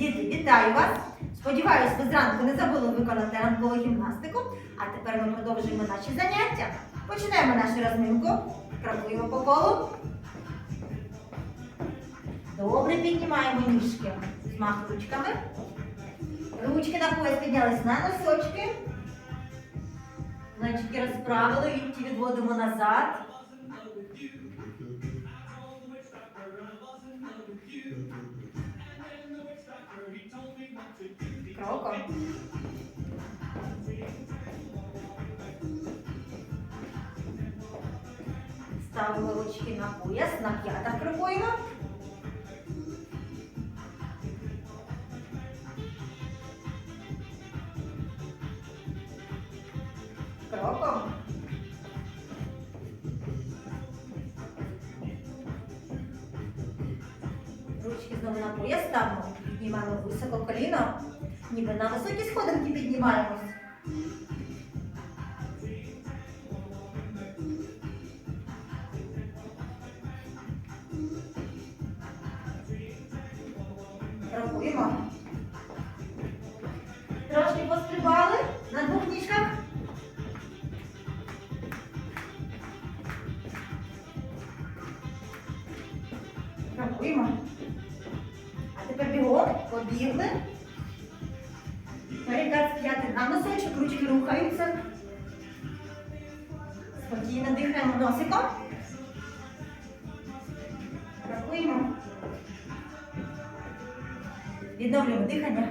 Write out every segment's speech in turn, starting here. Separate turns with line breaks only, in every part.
Діти, вітаю вас! Сподіваюсь, ви зранку не забули виконати ранкову гімнастику. А тепер ми продовжуємо наші заняття. Починаємо нашу розминку. Крокуємо по колу. Добре піднімаємо ніжки. Змах ручками. Ручки на пояс піднялись на носочки. Плечики розправили, лікті відводимо назад. Ставимо ручки на пояс, на п'ятах крокуємо. Кроком. Ручки знову на пояс ставимо. Піднімаємо високо коліно. Ніби на високі сходинки піднімаємось. Рахуємо. Трошки пострибали на двох ніжках. Рахуємо. А тепер бігом, побігли. Перекат п'яти на носочок, ручки рухаються. Спокійно дихаємо носиком. Рахуємо. Відновлюємо дихання.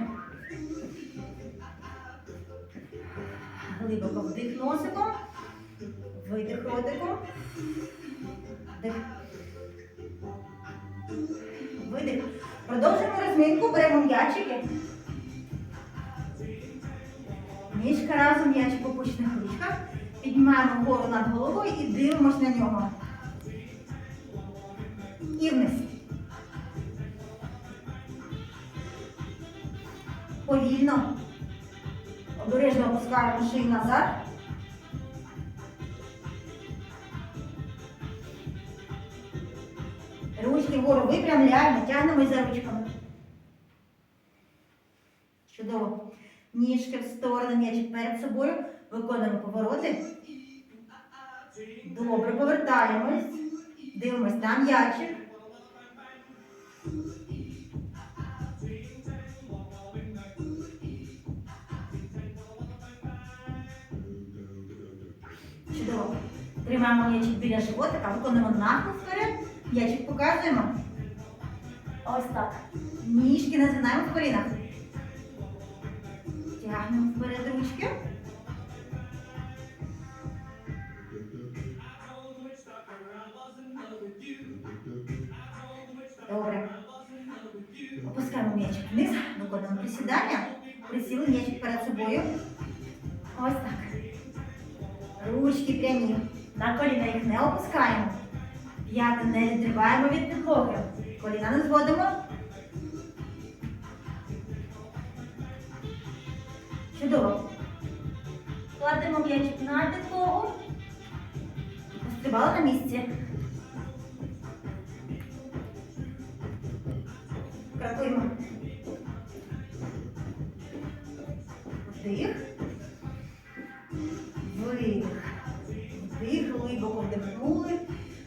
Глибоко вдих носиком. Видих ротиком. Видих. Продовжуємо розминку, беремо м'ячики. Ніжка разом, м'ячик по пучних ручках. Піднімаємо вгору над головою і дивимось на нього. І вниз. Повільно. Обережно опускаємо шию назад. Ручки вгору випрямляємо, тягнемось за ручками. Чудово. Ніжки в сторону, м'ячик перед собою. Виконуємо повороти. Добре, повертаємось. Дивимось на м'ячик. Чудово. Тримаємо м'ячик біля животика, виконуємо нахил вперед. М'ячик показуємо. Ось так. Ніжки назинаємо в колінах. Тягнемо вперед ручки. Добре. Опускаємо м'ячик вниз, виконуємо присідання. Присіли м'ячик перед собою. Ось так. Ручки прямі. На коліна їх не опускаємо. П'яти не відриваємо від підлоги. Коліна не зводимо. Чудово. Кладемо м'ячик на підлогу. Пострибали на місці. Крокуємо. Вдих. Видих. Вдих, глибоко вдихнули.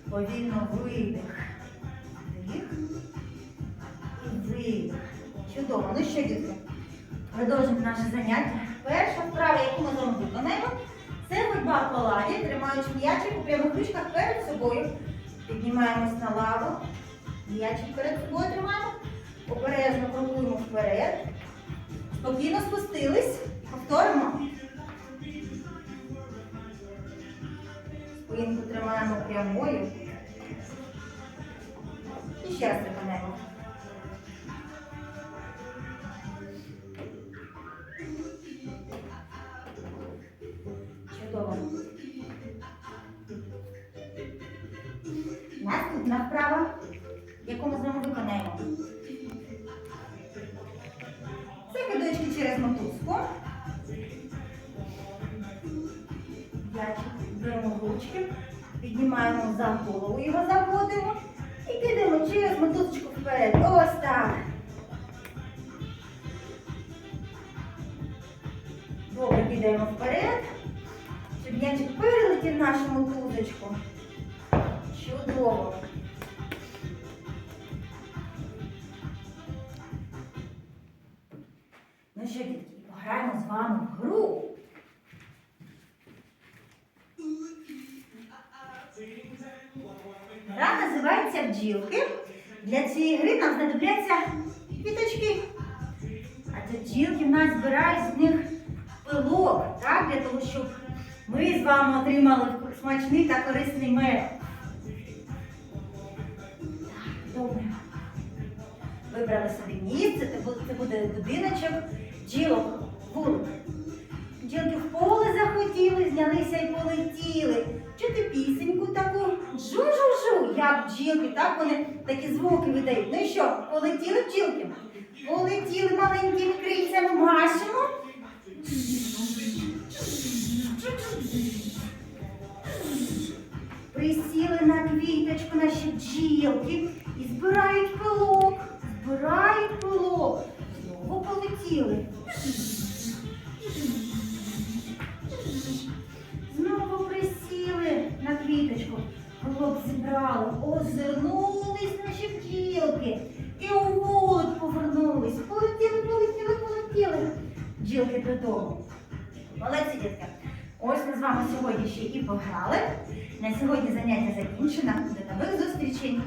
Повільно видих. Вдих. І. Чудово. Ну що, дітки? Продовжимо наше заняття. Перша вправа, яку ми з вами виконаємо, це ходьба по ладі, тримаючи м'ячик у прямих ручках перед собою. Піднімаємось на лаву. М'ячик перед собою тримаємо. Обережно крокуємо вперед. Спокійно спустились. Повторимо. Спинку тримаємо прямою. І ще раз виконаємо. слова. Наступна вправа, яку ми з вами виконаємо. Це кидочки через мотузку. Беремо ручки, піднімаємо за голову, його заводимо і кидаємо через мотузочку вперед. Ось так. Добре, кидаємо вперед м'ячик перелетів нашому тузочку. Чудово. Ну що, дітки, пограємо з вами в гру. Гра називається бджілки. Для цієї гри нам знадобляться квіточки. А ці бджілки в нас збирають з них пилок, так, для того, щоб ми з вами отримали смачний та корисний мед. Добре. Вибрали собі місце, це буде, це буде будиночок бджілок, вулик. Бджілки в поле захотіли, знялися і полетіли. Чути пісеньку таку жу-жу-жу, як бджілки, так вони такі звуки видають. Ну і що, полетіли бджілки? Полетіли маленькими крильцями, машемо. Присіли на квіточку наші бджілки і збирають пилок, збирають пилок. Знову полетіли. Знову присіли на квіточку. Пилок зібрали, озирнулись наші бджілки. І у вулик повернулись. Полетіли, полетіли, полетіли. Бджілки додому. Молодці, дітки. Ось ми з вами сьогодні ще і пограли. На сьогодні заняття закінчено. До нових зустрічей!